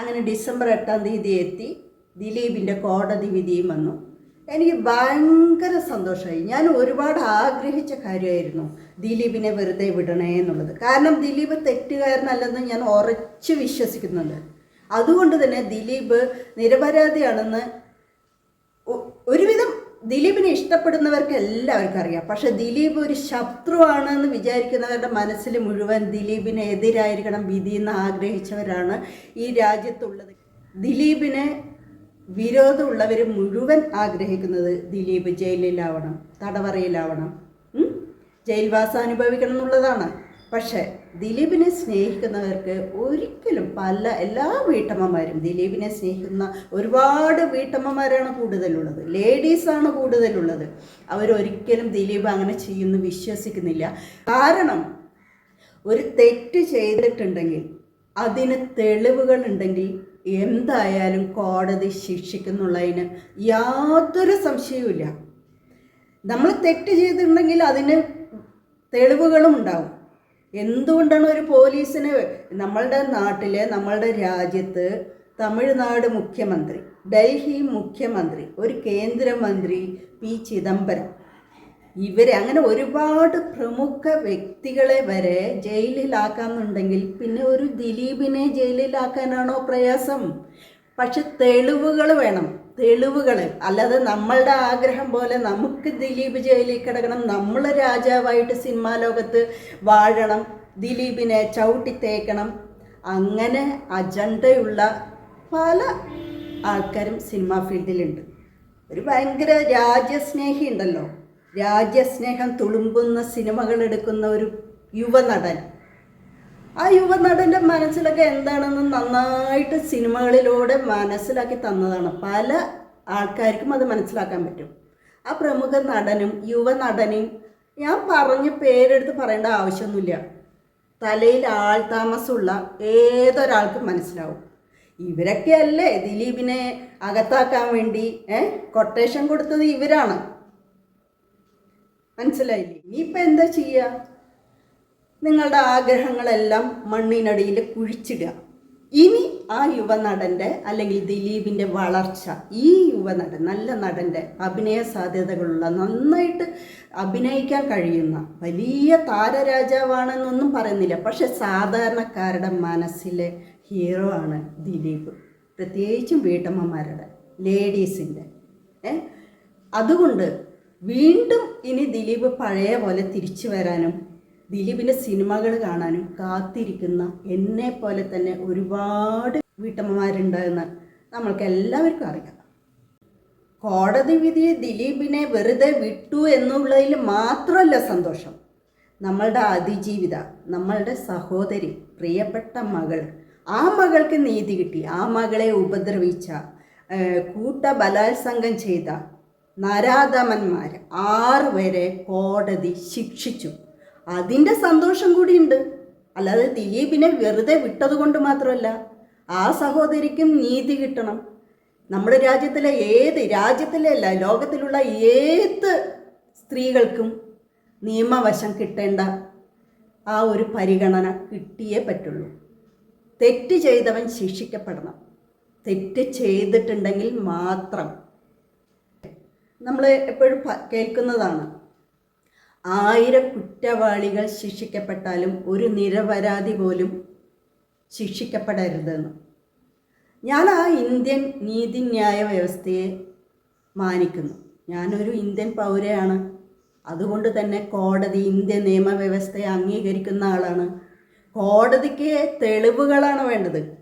അങ്ങനെ ഡിസംബർ എട്ടാം തീയതി എത്തി. ദിലീപിന്റെ കോടതി വിധിയും വന്നു. എനിക്ക് ഭയങ്കര സന്തോഷമായി. ഞാൻ ഒരുപാട് ആഗ്രഹിച്ച കാര്യമായിരുന്നു ദിലീപിനെ വെറുതെ വിടണേ എന്നുള്ളത്. കാരണം ദിലീപ് തെറ്റുകാരനല്ലെന്ന് ഞാൻ ഉറച്ച് വിശ്വസിക്കുന്നുണ്ട്. അതുകൊണ്ട് തന്നെ ദിലീപ് നിരപരാധിയാണെന്ന് ഒരുവിധം ദിലീപിനെ ഇഷ്ടപ്പെടുന്നവർക്ക് എല്ലാവർക്കും അറിയാം. പക്ഷെ ദിലീപ് ഒരു ശത്രുവാണെന്ന് വിചാരിക്കുന്നവരുടെ മനസ്സിൽ മുഴുവൻ ദിലീപിന് എതിരായിരിക്കണം വിധി എന്ന് ആഗ്രഹിച്ചവരാണ് ഈ രാജ്യത്തുള്ളത്. ദിലീപിനെ വിരോധമുള്ളവർ മുഴുവൻ ആഗ്രഹിക്കുന്നത് ദിലീപ് ജയിലിലാവണം തടവറയിലാവണം? ജയിൽവാസം അനുഭവിക്കണം എന്നുള്ളതാണ്. പക്ഷേ ദിലീപിനെ സ്നേഹിക്കുന്നവർക്ക് ഒരിക്കലും പല എല്ലാ വീട്ടമ്മമാരും ദിലീപിനെ സ്നേഹിക്കുന്ന ഒരുപാട് വീട്ടമ്മമാരാണ് കൂടുതലുള്ളത്. ലേഡീസാണ് കൂടുതലുള്ളത്. അവരൊരിക്കലും ദിലീപ് അങ്ങനെ ചെയ്യുന്നു വിശ്വസിക്കുന്നില്ല. കാരണം ഒരു തെറ്റ് ചെയ്തിട്ടുണ്ടെങ്കിൽ അതിന് തെളിവുകൾ ഉണ്ടെങ്കിൽ എന്തായാലും കോടതി ശിക്ഷിക്കുന്നുള്ളതിന് യാതൊരു സംശയവുമില്ല. നമ്മൾ തെറ്റ് ചെയ്തിട്ടുണ്ടെങ്കിൽ അതിന് തെളിവുകളും ഉണ്ടാവും എന്തുകൊണ്ടാണ് ഒരു പോലീസിന് നമ്മളുടെ നാട്ടിലെ നമ്മളുടെ രാജ്യത്ത് തമിഴ്നാട് മുഖ്യമന്ത്രി ഡൽഹി മുഖ്യമന്ത്രി ഒരു കേന്ദ്രമന്ത്രി പി. ചിദംബരം? ഇവരെ അങ്ങനെ ഒരുപാട് പ്രമുഖ വ്യക്തികളെ വരെ ജയിലിലാക്കാന്നുണ്ടെങ്കിൽ പിന്നെ ഒരു ദിലീപിനെ ജയിലിലാക്കാനാണോ പ്രയാസം? പക്ഷെ തെളിവുകൾ വേണം. തെളിവുകൾ അല്ലാതെ നമ്മളുടെ ആഗ്രഹം പോലെ നമുക്ക് ദിലീപ് ജയിലിൽ കിടക്കണം നമ്മൾ രാജാവായിട്ട് സിനിമാ ലോകത്ത് വാഴണം ദിലീപിനെ ചവിട്ടി തേക്കണം അങ്ങനെ അജണ്ടയുള്ള പല ആൾക്കാരും സിനിമാ ഫീൽഡിലുണ്ട്. ഒരു ഭയങ്കര രാജ്യസ്നേഹി ഉണ്ടല്ലോ. രാജ്യസ്നേഹം തുളുമ്പുന്ന സിനിമകൾ എടുക്കുന്ന ഒരു യുവനടൻ. ആ യുവനടന്റെ മനസ്സിലൊക്കെ എന്താണെന്ന് നന്നായിട്ട് സിനിമകളിലൂടെ മനസ്സിലാക്കി തന്നതാണ്. പല ആൾക്കാർക്കും അത് മനസ്സിലാക്കാൻ പറ്റും. ആ പ്രമുഖ നടനും യുവനടനും ഞാൻ പറഞ്ഞ് പേരെടുത്ത് പറയേണ്ട ആവശ്യമൊന്നുമില്ല. തലയിൽ ആൾ താമസമുള്ള ഏതൊരാൾക്കും മനസ്സിലാവും. ഇവരൊക്കെ അല്ലേ ദിലീപിനെ അകത്താക്കാൻ വേണ്ടി ഏ കൊട്ടേഷൻ കൊടുത്തത് ഇവരാണ്. മനസ്സിലായില്ലേ? ഇനിയിപ്പോൾ എന്താ ചെയ്യുക നിങ്ങളുടെ ആഗ്രഹങ്ങളെല്ലാം മണ്ണിനടിയിൽ കുഴിച്ചിടുക. ഇനി ആ യുവനടന്റെ അല്ലെങ്കിൽ ദിലീപിന്റെ വളർച്ച ഈ യുവനടൻ നല്ല നടന്റെ അഭിനയ സാധ്യതകളുള്ള നന്നായിട്ട് അഭിനയിക്കാൻ കഴിയുന്ന വലിയ താരരാജാവാണെന്നൊന്നും പറയുന്നില്ല. പക്ഷെ സാധാരണക്കാരുടെ മനസ്സിലെ ഹീറോ ആണ് ദിലീപ്. പ്രത്യേകിച്ചും വീട്ടമ്മമാരുടെ ലേഡീസിന്റെ അതുകൊണ്ട് വീണ്ടും ഇനി ദിലീപ് പഴയ പോലെ തിരിച്ചു വരാനും ദിലീപിന്റെ സിനിമകൾ കാണാനും കാത്തിരിക്കുന്ന എന്നെ പോലെ തന്നെ ഒരുപാട് വീട്ടമ്മമാരുണ്ടെന്ന് നമ്മൾക്ക് എല്ലാവർക്കും അറിയാം. കോടതി വിധി ദിലീപിനെ വെറുതെ വിട്ടു എന്നുള്ളതിൽ മാത്രമല്ല സന്തോഷം. നമ്മളുടെ അതിജീവിത നമ്മളുടെ സഹോദരി പ്രിയപ്പെട്ട മകൾ ആ മകൾക്ക് നീതി കിട്ടി ആ മകളെ ഉപദ്രവിച്ച കൂട്ട ബലാത്സംഗം ചെയ്ത നരാധമന്മാർ ആറ് വരെ കോടതി ശിക്ഷിച്ചു. അതിന്റെ സന്തോഷം കൂടിയുണ്ട്. അല്ലാതെ ദിലീപിനെ വെറുതെ വിട്ടത് കൊണ്ട് മാത്രമല്ല ആ സഹോദരിക്കും നീതി കിട്ടണം. നമ്മുടെ രാജ്യത്തിലെ ഏത് രാജ്യത്തിലെ അല്ല ലോകത്തിലുള്ള ഏത് സ്ത്രീകൾക്കും നിയമവശം കിട്ടേണ്ട ആ ഒരു പരിഗണന കിട്ടിയേ പറ്റുള്ളൂ. തെറ്റ് ചെയ്തവൻ ശിക്ഷിക്കപ്പെടണം. തെറ്റ് ചെയ്തിട്ടുണ്ടെങ്കിൽ മാത്രം. നമ്മൾ എപ്പോഴും കേൾക്കുന്നതാണ്. ആയിരം കുറ്റവാളികൾ ശിക്ഷിക്കപ്പെട്ടാലും ഒരു നിരപരാധി പോലും ശിക്ഷിക്കപ്പെടരുതെന്ന്. ഞാൻ ആ ഇന്ത്യൻ നീതിന്യായ വ്യവസ്ഥയെ മാനിക്കുന്നു. ഞാനൊരു ഇന്ത്യൻ പൗരയാണ്. അതുകൊണ്ട് തന്നെ കോടതി ഇന്ത്യൻ നിയമവ്യവസ്ഥയെ അംഗീകരിക്കുന്ന ആളാണ്. കോടതിക്ക് തെളിവുകളാണ് വേണ്ടത്.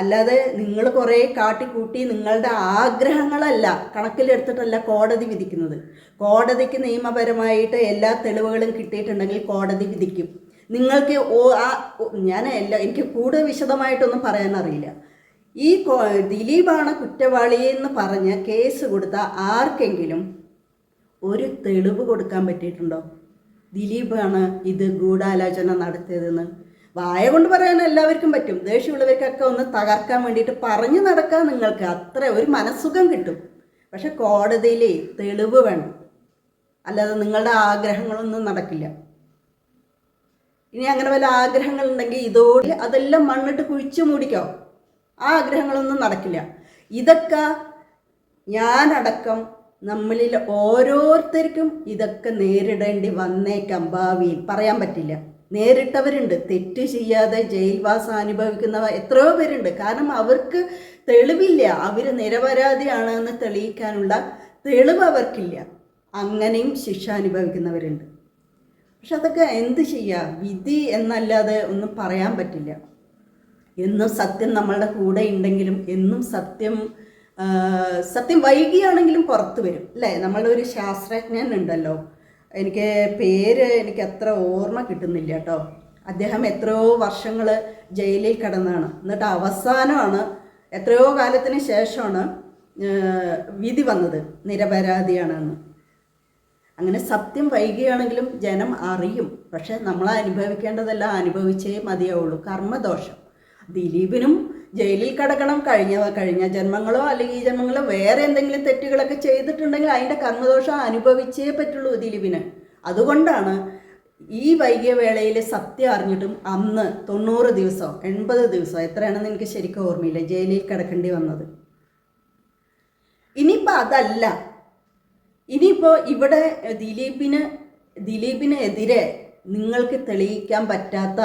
അല്ലാതെ നിങ്ങൾ കുറേ കാട്ടിക്കൂട്ടി നിങ്ങളുടെ ആഗ്രഹങ്ങളല്ല കണക്കിലെടുത്തിട്ടല്ല കോടതി വിധിക്കുന്നത്. കോടതിക്ക് നിയമപരമായിട്ട് എല്ലാ തെളിവുകളും കിട്ടിയിട്ടുണ്ടെങ്കിൽ കോടതി വിധിക്കും. നിങ്ങൾക്ക് ഓ ആ ഞാൻ എല്ലാ എനിക്ക് കൂടുതൽ വിശദമായിട്ടൊന്നും പറയാനറിയില്ല. ഈ ദിലീപാണ് കുറ്റവാളി എന്ന് പറഞ്ഞ് കേസ് കൊടുത്ത ആർക്കെങ്കിലും ഒരു തെളിവ് കൊടുക്കാൻ പറ്റിയിട്ടുണ്ടോ? ദിലീപാണ് ഇത് ഗൂഢാലോചന നടത്തിയതെന്ന്. വായ കൊണ്ട് പറയാൻ എല്ലാവർക്കും പറ്റും. ദേഷ്യമുള്ളവർക്കൊക്കെ ഒന്ന് തകർക്കാൻ വേണ്ടിയിട്ട് പറഞ്ഞു നടക്കാൻ നിങ്ങൾക്ക് അത്ര ഒരു മനസ്സുഖം കിട്ടും. പക്ഷെ കോടതിയിൽ തെളിവ് വേണം. അല്ലാതെ നിങ്ങളുടെ ആഗ്രഹങ്ങളൊന്നും നടക്കില്ല. ഇനി അങ്ങനെ വല്ല ആഗ്രഹങ്ങളുണ്ടെങ്കിൽ ഇതോടെ അതെല്ലാം മണ്ണിട്ട് കുഴിച്ചു മൂടിക്കോ. ആ ആഗ്രഹങ്ങളൊന്നും നടക്കില്ല. ഇതൊക്കെ ഞാനടക്കം നമ്മളിൽ ഓരോരുത്തർക്കും ഇതൊക്കെ നേരിടേണ്ടി വന്നേക്കാം ഭാവിയിൽ. പറയാൻ പറ്റില്ല. നേരിട്ടവരുണ്ട്. തെറ്റ് ചെയ്യാതെ ജയിൽവാസം അനുഭവിക്കുന്നവ എത്രയോ പേരുണ്ട്. കാരണം അവർക്ക് തെളിവില്ല. അവർ നിരപരാധിയാണെന്ന് തെളിയിക്കാനുള്ള തെളിവ് അവർക്കില്ല. അങ്ങനെയും ശിക്ഷ അനുഭവിക്കുന്നവരുണ്ട്. പക്ഷെ അതൊക്കെ എന്ത് ചെയ്യുക വിധി എന്നല്ലാതെ ഒന്നും പറയാൻ പറ്റില്ല. എന്നും സത്യം നമ്മളുടെ കൂടെ ഉണ്ടെങ്കിലും എന്നും സത്യം സത്യം വൈകിയാണെങ്കിലും പുറത്തു വരും. അല്ലേ? നമ്മളുടെ ഒരു ശാസ്ത്രജ്ഞൻ ഉണ്ടല്ലോ. എനിക്ക് പേര് എനിക്ക് അത്ര ഓർമ്മ കിട്ടുന്നില്ല കേട്ടോ. അദ്ദേഹം എത്രയോ വർഷങ്ങൾ ജയിലിൽ കിടന്നാണ്. എന്നിട്ട് അവസാനമാണ് എത്രയോ കാലത്തിന് ശേഷമാണ് വിധി വന്നത്. നിരപരാധിയാണെന്ന്. അങ്ങനെ സത്യം വൈകിയാണെങ്കിലും ജനം അറിയും. പക്ഷെ നമ്മൾ അനുഭവിക്കേണ്ടതെല്ലാം അനുഭവിച്ചേ മതിയാവുള്ളൂ. കർമ്മദോഷം. ദിലീപിനും ജയിലിൽ കിടക്കണം കഴിഞ്ഞ കഴിഞ്ഞ ജന്മങ്ങളോ അല്ലെങ്കിൽ ഈ ജന്മങ്ങളോ വേറെ എന്തെങ്കിലും തെറ്റുകളൊക്കെ ചെയ്തിട്ടുണ്ടെങ്കിൽ അതിന്റെ കർമ്മദോഷം അനുഭവിച്ചേ പറ്റുള്ളൂ ദിലീപിന്. അതുകൊണ്ടാണ് ഈ വൈകിയ വേളയിൽ സത്യം അറിഞ്ഞിട്ടും അന്ന് തൊണ്ണൂറ് ദിവസം എൺപത് ദിവസം എത്രയാണെന്ന് എനിക്ക് ശരിക്കും ഓർമ്മയില്ല ജയിലിൽ കിടക്കേണ്ടി വന്നത്. ഇനിയിപ്പോൾ അതല്ല. ഇനിയിപ്പോൾ ഇവിടെ ദിലീപിന് ദിലീപിനെതിരെ നിങ്ങൾക്ക് തെളിയിക്കാൻ പറ്റാത്ത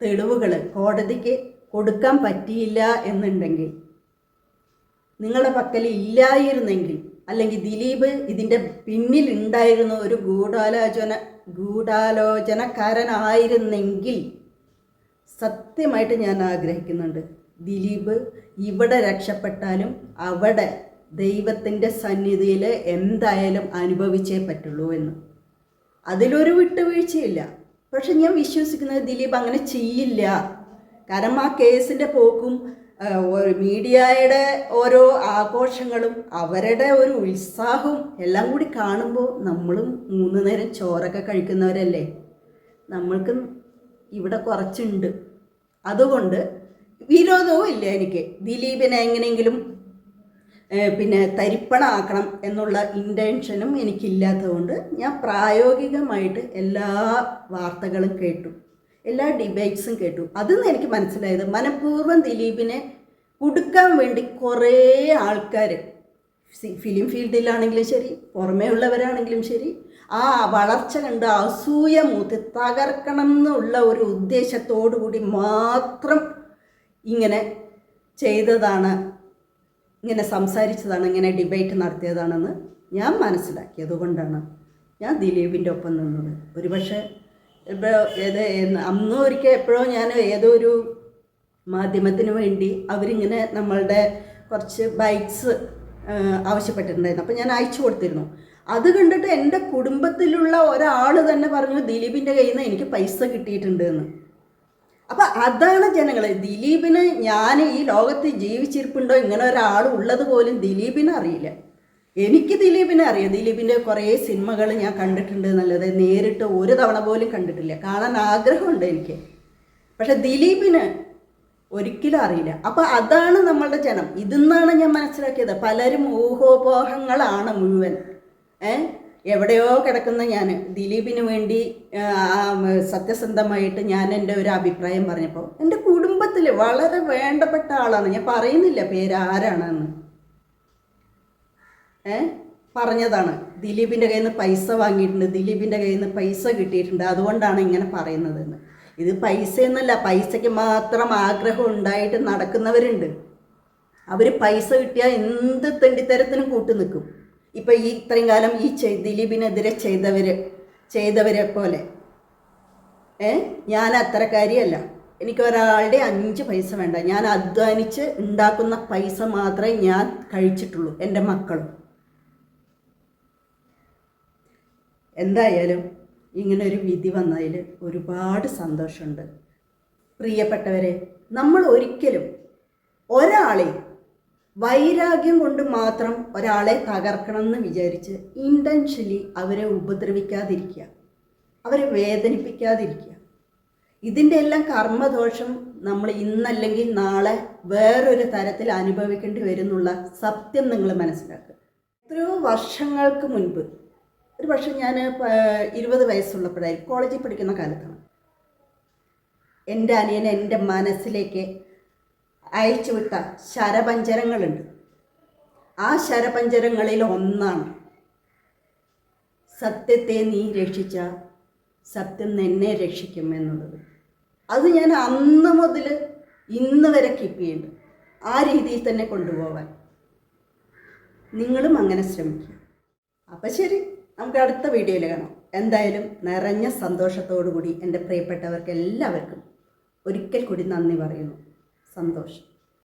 തെളിവുകൾ കോടതിക്ക് കൊടുക്കാൻ പറ്റിയില്ല എന്നുണ്ടെങ്കിൽ നിങ്ങളുടെ പക്കൽ ഇല്ലായിരുന്നെങ്കിൽ അല്ലെങ്കിൽ ദിലീപ് ഇതിന്റെ പിന്നിൽ ഉണ്ടായിരുന്ന ഒരു ഗൂഢാലോചന ഗൂഢാലോചനക്കാരനായിരുന്നെങ്കിൽ സത്യമായിട്ട് ഞാൻ ആഗ്രഹിക്കുന്നുണ്ട്. ദിലീപ് ഇവിടെ രക്ഷപ്പെട്ടാലും അവിടെ ദൈവത്തിന്റെ സന്നിധിയിൽ എന്തായാലും അനുഭവിച്ചേ പറ്റുള്ളൂ എന്ന്. അതിലൊരു വിട്ടുവീഴ്ചയില്ല. പക്ഷെ ഞാൻ വിശ്വസിക്കുന്നത് ദിലീപ് അങ്ങനെ ചെയ്യില്ല. കാരണം ആ കേസിന്റെ പോക്കും മീഡിയയുടെ ഓരോ ആഘോഷങ്ങളും അവരുടെ ഒരു ഉത്സാഹവും എല്ലാം കൂടി കാണുമ്പോൾ നമ്മളും മൂന്ന് നേരം ചോറൊക്കെ കഴിക്കുന്നവരല്ലേ? നമ്മൾക്ക് ഇവിടെ കുറച്ചുണ്ട്. അതുകൊണ്ട് വിരോധവും ഇല്ല എനിക്ക്. ദിലീപിനെ എങ്ങനെയെങ്കിലും പിന്നെ തരിപ്പണമാക്കണം എന്നുള്ള ഇന്റൻഷനും എനിക്കില്ലാത്തതുകൊണ്ട് ഞാൻ പ്രായോഗികമായിട്ട് എല്ലാ വാർത്തകളും കേട്ടു. എല്ലാ ഡിബേറ്റ്സും കേട്ടു. അതിൽ എനിക്ക് മനസ്സിലായത്? മനഃപൂർവം ദിലീപിനെ കുടുക്കാൻ വേണ്ടി കുറേ ആൾക്കാർ ഫിലിം ഫീൽഡിലാണെങ്കിലും ശരി പുറമേ ഉള്ളവരാണെങ്കിലും ശരി ആ വളർച്ച കണ്ട് അസൂയ മൂത്ത് തകർക്കണം എന്നുള്ള ഒരു ഉദ്ദേശത്തോടു കൂടി മാത്രം ഇങ്ങനെ ചെയ്തതാണ് ഇങ്ങനെ സംസാരിച്ചതാണ് ഇങ്ങനെ ഡിബേറ്റ് നടത്തിയതാണെന്ന് ഞാൻ മനസ്സിലാക്കിയത് കൊണ്ടാണ് ഞാൻ ദിലീപിന്റെ ഒപ്പം നിന്നത്. ഒരുപക്ഷെ ഇപ്പോൾ ഏത് അന്ന് ഒരിക്കൽ എപ്പോഴോ ഞാൻ ഏതോ ഒരു മാധ്യമത്തിന് വേണ്ടി അവരിങ്ങനെ നമ്മളുടെ കുറച്ച് ബൈക്സ് ആവശ്യപ്പെട്ടിട്ടുണ്ടായിരുന്നു. അപ്പോൾ ഞാൻ അയച്ചു കൊടുത്തിരുന്നു. അത് കണ്ടിട്ട് എന്റെ കുടുംബത്തിലുള്ള ഒരാൾ തന്നെ പറഞ്ഞു ദിലീപിന്റെ കയ്യിൽ നിന്ന് എനിക്ക് പൈസ കിട്ടിയിട്ടുണ്ട് എന്ന്. അപ്പോൾ അതാണ് ജനങ്ങൾ ദിലീപിന് ഞാൻ ഈ ലോകത്ത് ജീവിച്ചിരിപ്പുണ്ടോ? ഇങ്ങനെ ഒരാൾ ഉള്ളത് പോലും ദിലീപിന് അറിയില്ല. എനിക്ക് ദിലീപിനെ അറിയാം. ദിലീപിന്റെ കുറേ സിനിമകൾ ഞാൻ കണ്ടിട്ടുണ്ട് എന്നുള്ളത് നേരിട്ട് ഒരു തവണ പോലും കണ്ടിട്ടില്ല. കാണാൻ ആഗ്രഹമുണ്ട് എനിക്ക്. പക്ഷെ ദിലീപിന് ഒരിക്കലും അറിയില്ല. അപ്പൊ അതാണ് നമ്മളുടെ ജനം. ഇതെന്നാണ് ഞാൻ മനസ്സിലാക്കിയത്. പലരും ഊഹോപോഹങ്ങളാണ് മുഴുവൻ. ഏ? എവിടെയോ കിടക്കുന്ന ഞാൻ ദിലീപിന് വേണ്ടി സത്യസന്ധമായിട്ട് ഞാൻ എന്റെ ഒരു അഭിപ്രായം പറഞ്ഞപ്പോൾ എന്റെ കുടുംബത്തിൽ വളരെ വേണ്ടപ്പെട്ട ആളാണ്. ഞാൻ പറയുന്നില്ല പേര് ആരാണെന്ന്. പറഞ്ഞതാണ്. ദിലീപിന്റെ കയ്യിൽ നിന്ന് പൈസ വാങ്ങിയിട്ടുണ്ട്. ദിലീപിന്റെ കയ്യിൽ നിന്ന് പൈസ കിട്ടിയിട്ടുണ്ട്. അതുകൊണ്ടാണ് ഇങ്ങനെ പറയുന്നതെന്ന്. ഇത് പൈസ എന്നല്ല പൈസയ്ക്ക് മാത്രം ആഗ്രഹം ഉണ്ടായിട്ട് നടക്കുന്നവരുണ്ട്. അവർ പൈസ കിട്ടിയാൽ എന്ത് തെണ്ടിത്തരത്തിനും കൂട്ടു നിൽക്കും. ഇപ്പം ഈ ഇത്രയും കാലം ഈ ദിലീപിനെതിരെ ചെയ്തവർ ചെയ്തവരെ പോലെ. ഏ? ഞാൻ അത്തരക്കാരിയല്ല എനിക്ക് ഒരാളുടെ അഞ്ച് പൈസ വേണ്ട. ഞാൻ അധ്വാനിച്ച് ഉണ്ടാക്കുന്ന പൈസ മാത്രമേ ഞാൻ കഴിച്ചിട്ടുള്ളൂ. എന്റെ മക്കളും. എന്തായാലും ഇങ്ങനെ ഒരു വിധി വന്നതിൽ ഒരുപാട് സന്തോഷമുണ്ട്. പ്രിയപ്പെട്ടവരെ നമ്മൾ ഒരിക്കലും ഒരാളെ വൈരാഗ്യം കൊണ്ട് മാത്രം ഒരാളെ തകർക്കണം എന്ന് വിചാരിച്ച് ഇന്റൻഷ്യലി അവരെ ഉപദ്രവിക്കാതിരിക്കുക അവരെ വേദനിപ്പിക്കാതിരിക്കുക. ഇതിന്റെ എല്ലാം കർമ്മദോഷം നമ്മൾ ഇന്നല്ലെങ്കിൽ നാളെ വേറൊരു തരത്തിൽ അനുഭവിക്കേണ്ടി വരുന്നുള്ള സത്യം നിങ്ങൾ മനസ്സിലാക്കുക. എത്രയോ വർഷങ്ങൾക്ക് മുൻപ് ഒരു പക്ഷേ ഞാൻ ഇരുപത് വയസ്സുള്ളപ്പോഴായിരിക്കും കോളേജിൽ പഠിക്കുന്ന കാലത്താണ്. എന്റെ അനിയനെ എന്റെ മനസ്സിലേക്ക് അയച്ചുവിട്ട ശരപഞ്ചരങ്ങളുണ്ട്. ആ ശരപഞ്ചരങ്ങളിൽ ഒന്നാണ് സത്യത്തെ നീ രക്ഷിച്ച സത്യം നിന്നെ രക്ഷിക്കും എന്നുള്ളത്. അത് ഞാൻ അന്ന് മുതൽ ഇന്ന് വരെ കീപ്പ് ആ രീതിയിൽ തന്നെ കൊണ്ടുപോവാൻ. നിങ്ങളും അങ്ങനെ ശ്രമിക്കുക. അപ്പം ശരി. നമുക്ക് അടുത്ത വീഡിയോയിൽ കാണാം. എന്തായാലും നിറഞ്ഞ സന്തോഷത്തോടു കൂടി എന്റെ പ്രിയപ്പെട്ടവർക്ക് എല്ലാവർക്കും ഒരിക്കൽ കൂടി നന്ദി പറയുന്നു. സന്തോഷം.